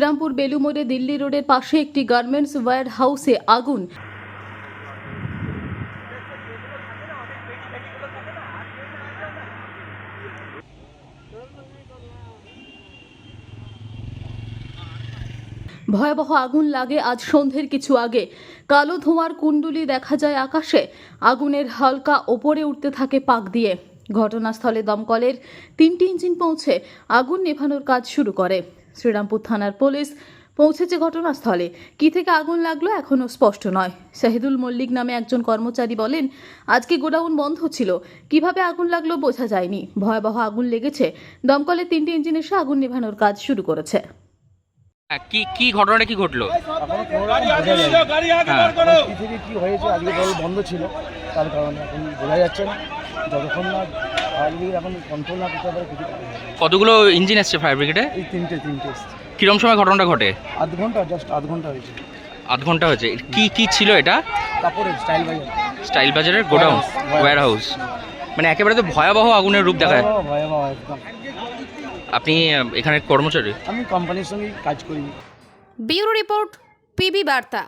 শ্রীরামপুর বেলুমোড়ে দিল্লি রোডের পাশে একটি গার্মেন্টস ওয়্যার হাউসে আগুন। ভয়াবহ আগুন লাগে আজ সন্ধ্যের কিছু আগে। কালো ধোঁয়ার কুণ্ডুলি দেখা যায় আকাশে। আগুনের হালকা ওপরে উঠতে থাকে পাক দিয়ে। ঘটনাস্থলে দমকলের তিনটি ইঞ্জিন পৌঁছে আগুন নেভানোর কাজ শুরু করে। শ্রীরামপুর থানার পুলিশ পৌঁছেছে ঘটনাস্থলে। কি থেকে আগুন লাগল এখনও স্পষ্ট নয়। শাহিদুল মল্লিক নামে একজন কর্মচারী বলেন আজকে গোডাউন বন্ধ ছিল। কীভাবে আগুন লাগল বোঝা যায়নি। ভয়াবহ আগুন লেগেছে। দমকলের তিনটি ইঞ্জিন এসে আগুন নেভানোর কাজ শুরু করেছে। হ্যাঁ, কি কি ঘটনাটা কি ঘটলো? কি হয়েছে? আজকে বন্ধ ছিল। তার কারণে এখন বোঝা যাচ্ছে না। যতক্ষণ না ফায়ার ব্রিগেড এখন কন্ট্রোল না করতে পারে কিছু করা যাবে না। কতগুলো ইঞ্জিন এসছে ফায়ার ব্রিগেডে এই তিনটে তিনটে এসছে। কিরম সময় ঘটনাটা ঘটে? আধ ঘণ্টা জাস্ট আধ ঘণ্টা হয়েছে। আধ ঘণ্টা হয়েছে। কি কি ছিল এটা? কাপড়ের স্টাইল বাজার। স্টাইল বাজারের গোডাউন ওয়্যার হাউস মানে একেবারে তো ভয়াবহ আগুনের রূপ দেখায়। ভয়াবহ ভয়াবহ একদম। আপনি এখানে কর্মচারী? আমি কোম্পানির সঙ্গেই কাজ করি। ব্যুরো রিপোর্ট পিবি বার্তা।